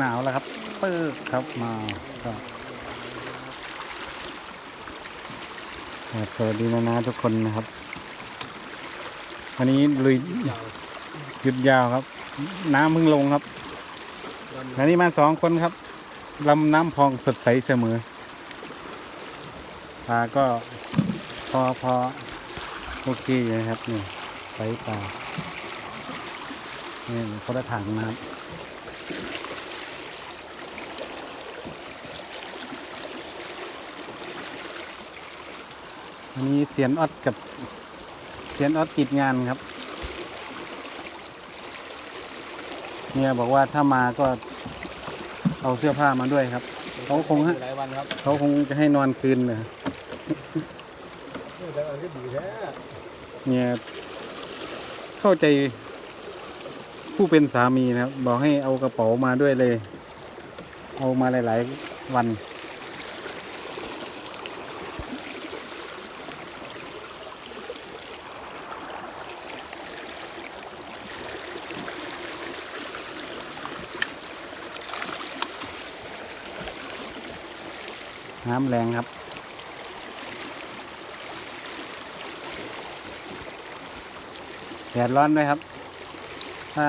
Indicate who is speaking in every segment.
Speaker 1: หนาวแล้วครับปึ๊กครับมาก็สวัสดีนะนะทุกคนนะครับ วันนี้ลุย
Speaker 2: ย
Speaker 1: หยุดยาวครับ น้ำเพิ่งลงครับ
Speaker 2: ลำ
Speaker 1: วันนี้มาสองคนครับลำน้ำพองสดใสเสมอปลาก็พอพอโอเคอยู่นะครับนี่ใสปลานี่เขาได้ถังน้ำ อันนี้เสียนออดกับเสียนออดติดงานครับ เนี่ยบอกว่าถ้ามาก็เอาเสื้อผ้ามาด้วยครับ เขาคงฮะ
Speaker 2: หลายวันครับ
Speaker 1: เขาคงจะให้นอนคืนเลย
Speaker 2: นี่แต่อันก็ดีแท้
Speaker 1: เนี่ยเข้าใจผู้เป็นสามีนะครับ บอกให้เอากระเป๋ามาด้วยเลย เอามาหลาย ๆ วัน น้ำแรงครับ แดดร้อนด้วยครับ ถ้า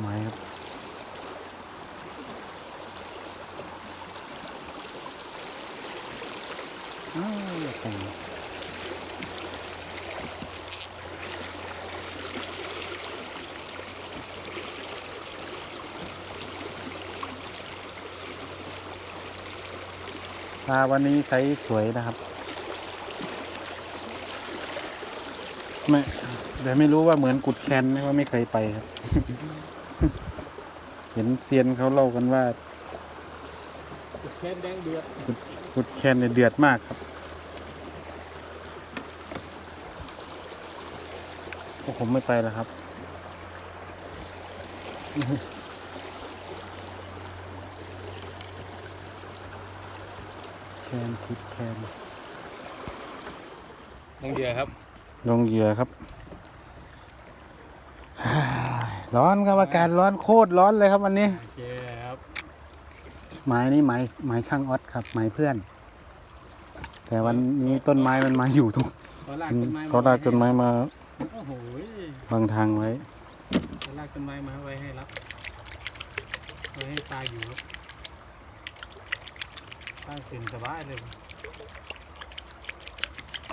Speaker 1: ไม้ครับ อ้าวแต่งปลาวันนี้ไซส์สวยนะครับไม่แต่ไม่รู้ว่าเหมือนกุดแคนไหมว่าไม่เคยไปครับ เห็นเซียนเขาเล่ากันว่า
Speaker 2: แค่แดงเดือด
Speaker 1: กุดแคนเนี่ยเดือดมากครับพวกผมไม่ไปแล้วครับ แค นกุดแคน
Speaker 2: แดงเดือดครับ
Speaker 1: ลงเหยื่อครับ ร้อนครับอากาศร้อนโคตรร้อนเลยครับวันนี้
Speaker 2: โอเคครับ
Speaker 1: หมายนี้หมายหมายช่างออดครับหมายเพื่อน แต่วันนี้ต้นไม้มันมาอยู่ทุก
Speaker 2: เขาลากต้นไม้
Speaker 1: เขาลากต้นไม้มา
Speaker 2: โอ้โห
Speaker 1: บังทางไว้
Speaker 2: เขาลากต้นไม้มาไว้ให้รับไว้ให้ตายอยู่ครับ ตั้งตื่นสบายเลย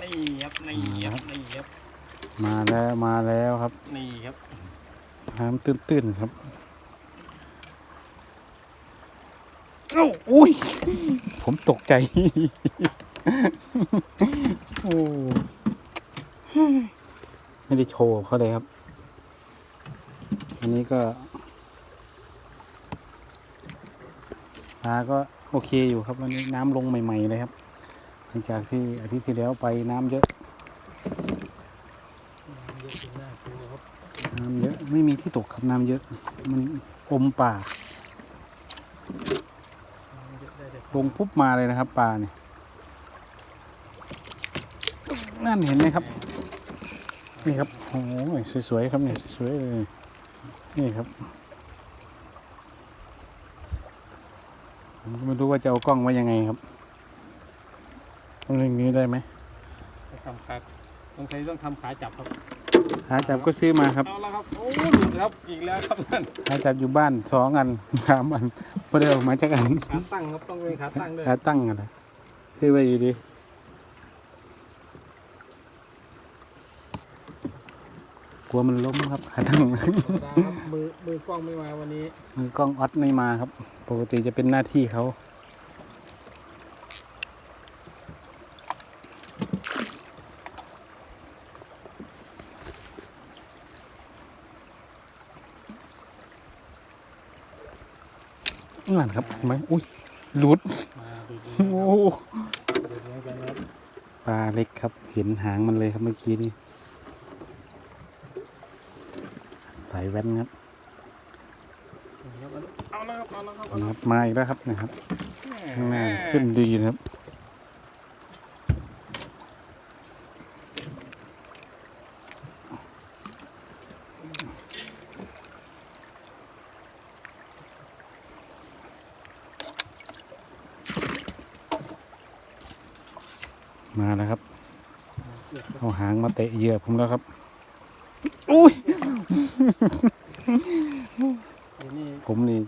Speaker 2: นี่ครับนี่ครับนี่ครับ
Speaker 1: มาแล้วมาแล้วครับ
Speaker 2: นี่ครับ
Speaker 1: น้ำตื้นๆครับเอ้าอุ้ยผมตกใจ โอ้ไม่ได้โชว์เขาเลยครับ อันนี้ก็ปลาก็ โอเคอยู่ครับวันนี้น้ำลงใหม่ ๆ เลยครับหลังจากที่อาทิตย์ที่แล้วไปน้ำเยอะ
Speaker 2: เยอะจนน่ากลัวครับ
Speaker 1: น้ำเยอะไม่มีที่ตกครับน้ำเยอะ มันอมป่าลงปุ๊บมาเลยนะครับปลาเนี่ยนั่นเห็นไหมครับ นี่ครับโอ้ยสวยๆครับเนี่ยสวยๆเลยนี่ครับ ผมก็ไม่รู้ว่าจะเอากล้องไว้ยังไงครับเอาเรื่องนี้ได้ไหม
Speaker 2: ทำขาต้องใช้ต้องทำขาจับครับ
Speaker 1: หาจับก็ซื้อมาครับ
Speaker 2: เอาละครับ โอ้หลุดครับ อีกแล้วครับท่าน
Speaker 1: หาจับอยู่บ้านสองอันสามอันพอได้ออกมาจากอัน
Speaker 2: ขาตั้งครับต้องเป็นขาตั้งด้วย
Speaker 1: ขาตั้งอะไรซื้อไว้อยู่ดี กลัวมันล้มครับขาตั้ง
Speaker 2: ธรรมดาครับมือมือกล้องไม่มาวันนี้
Speaker 1: มือกล้องออดไม่มาครับ ปกติจะเป็นหน้าที่เขานั่นครับเห็นไหมอุ้ยหลุด
Speaker 2: มาดูดู
Speaker 1: โอ้
Speaker 2: ดูเหมือนกันครับ
Speaker 1: ปลาเล็กครับ เห็นหางมันเลยครับเมื่อกี้นี้ สายแว่นครับ
Speaker 2: โอ้เอาละครับเอาละครับเอา
Speaker 1: นะ
Speaker 2: ละ
Speaker 1: ค
Speaker 2: ค
Speaker 1: รั
Speaker 2: รับบ
Speaker 1: มาอีกแล้วครับนะครับข้างหน้าขึ้นดีนะครับมาแล้วครับ เอาหางมาเตะเหยื่อผมแล้วครับ อุ้ย
Speaker 2: เดี๋ยวนี่
Speaker 1: ผมนี่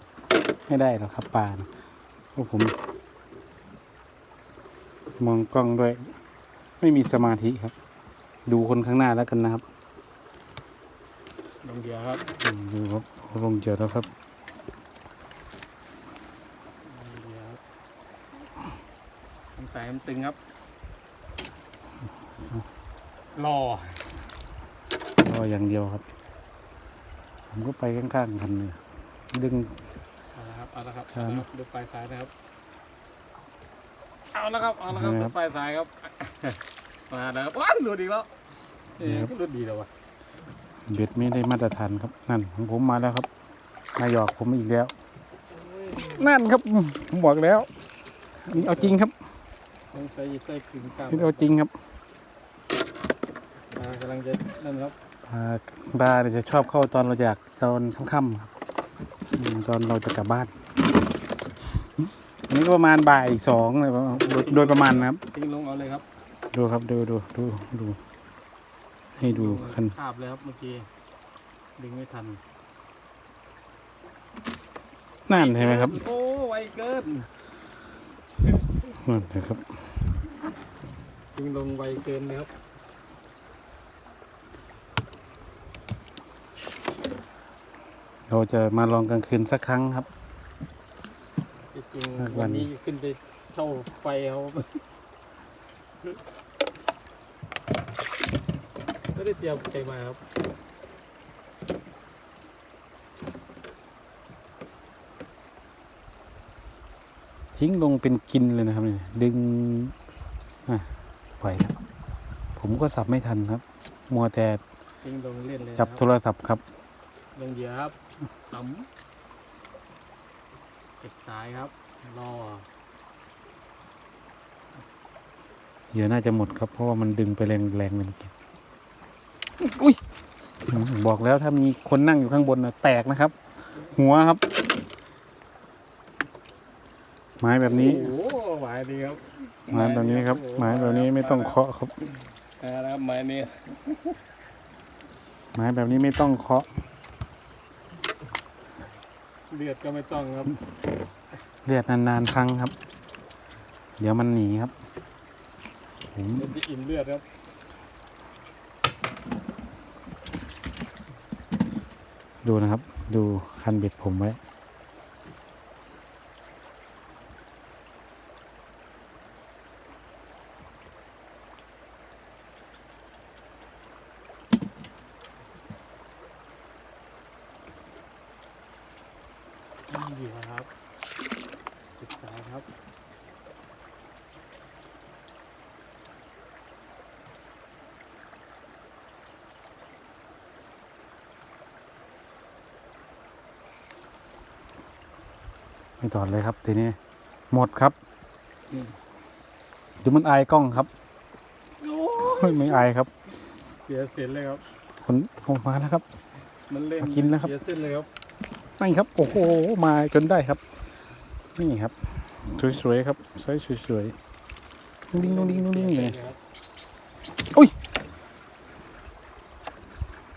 Speaker 1: ไม่ได้หรอกครับปลานะเพราะผม มองกล้องด้วย ไม่มีสมาธิครับ ดูคนข้างหน้าแล้วกันนะครับ
Speaker 2: ลงเดียวครับ
Speaker 1: อืมดูครับเขาลงเจอแล้วครับ
Speaker 2: ลงเดียวครับมันสายมันตึงครับรอ
Speaker 1: รออย่างเดียวครับ ผมก็ไปข้างๆคันเลยดึง
Speaker 2: เอาละครับเอาละครับ
Speaker 1: ครับ
Speaker 2: เอาละครับดูปลายสายนะครับเอาละครับเอาละครับ
Speaker 1: ค
Speaker 2: ดู
Speaker 1: รับ
Speaker 2: ปลายสายครับ มาแล้วครับว้าวหลุดอีกแล้วเอ๊ะ
Speaker 1: ครับ
Speaker 2: ก็หลุดดีแล้ววะ
Speaker 1: เบ็ดไม่ได้มาตรฐานครับ นั่นของผมมาแล้วครับมาหยอกผมอีกแล้ว นั่นครับอืมผมบอกแล้วอันนี่เอาจริงครับ
Speaker 2: ต้องใส่ใส่ขึงกล้าม
Speaker 1: นี่เอาจริงครับ
Speaker 2: อ่ากำลังจะนั่นครับ
Speaker 1: ปลาปลาเนี่ยจะชอบเข้าตอนเราอยากตอนค่ำๆครับอืมตอนเราจะกลับบ้าน อันนี้ก็ประมาณบ่ายสองเลยประมาณโดยโดยประมาณนะครับ
Speaker 2: ทิ้งลงเอาเลยครับ
Speaker 1: ดูครับดูดูดูดู ให้ดูคัน
Speaker 2: ภาพเลยครับเมื่อกี้ดึงไม่ทัน
Speaker 1: นั่นเห็นไหมครับ
Speaker 2: โอ้ไวเกิน
Speaker 1: นั่นนะครับ
Speaker 2: ดึงลงไวเกินเลยครับ
Speaker 1: เราจะมาลองกลางคืนสักครั้งครับ
Speaker 2: จริง
Speaker 1: สัก
Speaker 2: ๆ
Speaker 1: วั
Speaker 2: วันนนี้ขึ้นไปเช่าไฟเขาไม่ได้เตรียมใจมาครับ
Speaker 1: ทิ้งลงเป็นกินเลยนะครับเนี่ยดึงอะปล่อยครับผมก็สับไม่ทันครับ มัวแต่
Speaker 2: ดึงลงเล่นเลย
Speaker 1: จับ
Speaker 2: นะ
Speaker 1: โท
Speaker 2: ครับ
Speaker 1: รศัพท์ครับ
Speaker 2: ลงเหยื่อครับ สำเก็บสายครับ รอ
Speaker 1: เหยื่อน่าจะหมดครับ เพราะว่ามันดึงไปแรงแรงเลยเมื่อกี้อุ้ยบอกแล้วถ้ามีคนนั่งอยู่ข้างบนนะแตกนะครับ หัวครับ ไม้แบบนี้
Speaker 2: โอ้โหหมายดีครับ
Speaker 1: ไม้แบบนี้ครับไม้แบบนี้ไม่ต้องเคาะครับ
Speaker 2: อ่าแล้วไม้นี้
Speaker 1: ไม้แบบนี้ไม่ต้องเคาะ
Speaker 2: เลือดก็ไม่ต้องครับ
Speaker 1: เลือดนานๆครั้งครับ เดี๋ยวมันหนีครับผม
Speaker 2: มันจะอิ่มเลือดครับ
Speaker 1: ดูนะครับ ดูคันเบ็ดผมไว้
Speaker 2: นี่เหยื่อครับเก็บสายครับ
Speaker 1: ไม่จอดเลยครับทีนี้หมดครับ
Speaker 2: อืม
Speaker 1: ดูมันอายกล้องครับ
Speaker 2: โอ้
Speaker 1: เฮ้ยไม่อายครับ
Speaker 2: เสียเส้นเลยครับ
Speaker 1: คนออกมาแล้วครับ
Speaker 2: มันเล่น
Speaker 1: มากินแล้วครับ
Speaker 2: เสียเส้นเลยครับ
Speaker 1: นี่ครับ โอ้โห มาจนได้ครับ นี่ครับ สวยๆครับสวยสวยๆนุ่งดิ้งนุ่งดิ้งนุ่งดิ้งเลย
Speaker 2: ครับ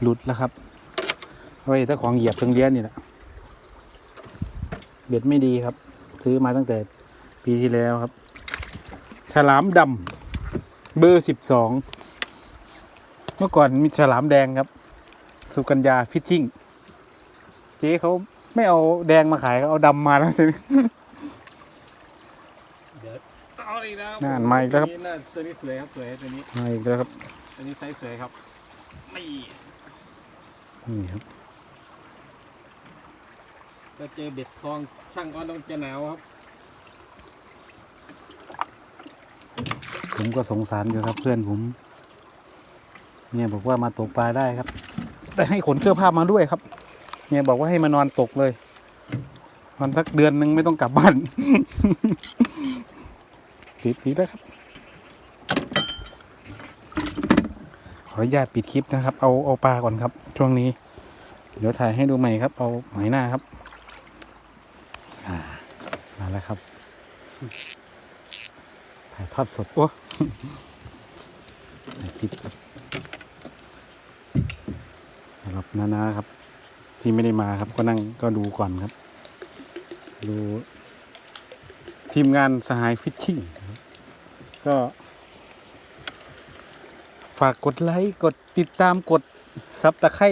Speaker 1: หลุดแล้วครับไว้ถ้าของเหยียบตรงเลี้ยนนี่แหละเบ็ดไม่ดีครับ ซื้อมาตั้งแต่ปีที่แล้วครับ ฉลามดำเบอร์สิบสอง เมื่อก่อนมีฉลามแดงครับ สุกัญญาฟิชชิ่ง จ๊เขาไม่เอาแดงมาขายเขาเอาดำมาแล้วทีนี้
Speaker 2: เดี๋ยวเอาอีกแล้ว
Speaker 1: น่านมาอีกแล้วครับ
Speaker 2: ตัวนี้น่าตัวนี้สวยครับสวยตัวนี้
Speaker 1: มาอีกแล้วครับ
Speaker 2: ตัวนี้ไซส์สวยครับนี่
Speaker 1: นี่ครับ
Speaker 2: ก็เจอเบ็ดทองช่างอ้อนต้องจะหนาวครับ
Speaker 1: ผมก็สงสารอยู่ครับ เพื่อนผม เนี่ยบอกว่ามาตกปลาได้ครับ แต่ให้ขนเสื้อผ้ามาด้วยครับ เนี่ยบอกว่าให้มานอนตกเลยวันสักเดือนหนึ่งไม่ต้องกลับบ้านปิดปิดแล้วครับ ขออนุญาตปิดคลิปนะครับ เอาเอาปลาก่อนครับ ช่วงนี้ เดี๋ยวถ่ายให้ดูใหม่ครับ เอาหมายหน้าครับมาแล้วครับ ถ่ายทอดสดโอ้ถ่ายคลิปครับสำหรับนานาครับ ที่ไม่ได้มาครับ ก็นั่งก็ดูก่อนครับ ดูทีมงานสหายฟิชชิ่งก็ฝากกดไลค์กดติดตามกดซับตะไคร่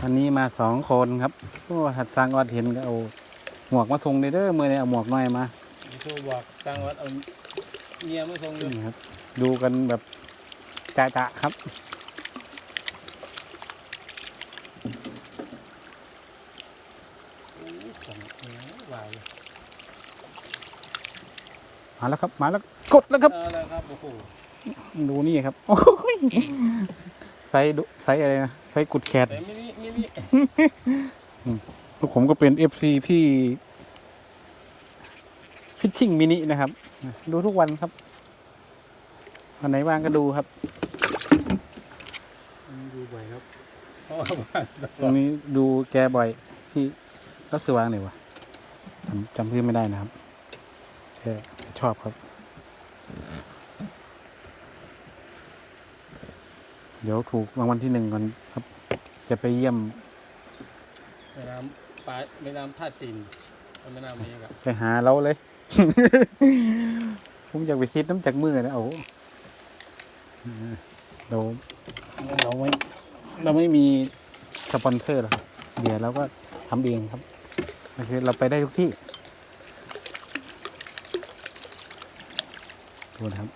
Speaker 1: วันนี้มาสองคนครับก็หัดสร้างวัดเห็นก็เอาหมวกมาส่งเด้อเด้อมือเนี่ยเอาหมวกน้อยมา
Speaker 2: โทรบอกกลางวัดเอา เมียมาส่งด้วย
Speaker 1: นี่ครับ ดูกันแบบจะจะๆครับ
Speaker 2: ของเมียวาย
Speaker 1: มาแล้วครับ มาแล้วกดแล้วครับ
Speaker 2: เอาละครับโอ้โห
Speaker 1: ดูนี่ครับ โอ้ยไซส์ดุไซส์อะไรนะไซส์กุดแคท
Speaker 2: แต่มินิมินิ
Speaker 1: พวกผมก็เป็น FC พี่ฟิชชิ่งมินินะครับ ดูทุกวันครับวันไหนว่างก็ดูครับ
Speaker 2: ดูบ่อยครับเพราะว่าบ้าน
Speaker 1: ตรงนี้ดูแกบ่อยพี่รัศวางไหนวะจำจำชื่อไม่ได้นะครับแค่ชอบครับ เดี๋ยวถูกรางวัลที่หนึ่งก่อนครับ จะไปเยี่ยม
Speaker 2: แม่น้ำปลาแม่น้ำท่าจีนแม่น้ำนี้ครับ
Speaker 1: ไปหาเราเลย ผมอยากไปซิดน้ำจากมือนะโอ้โหเราเราไม่เราไม่มีสปอนเซอร์หรอกเดี๋ยวเราก็ทำเองครับคือเราไปได้ทุกที่ดูนะครับ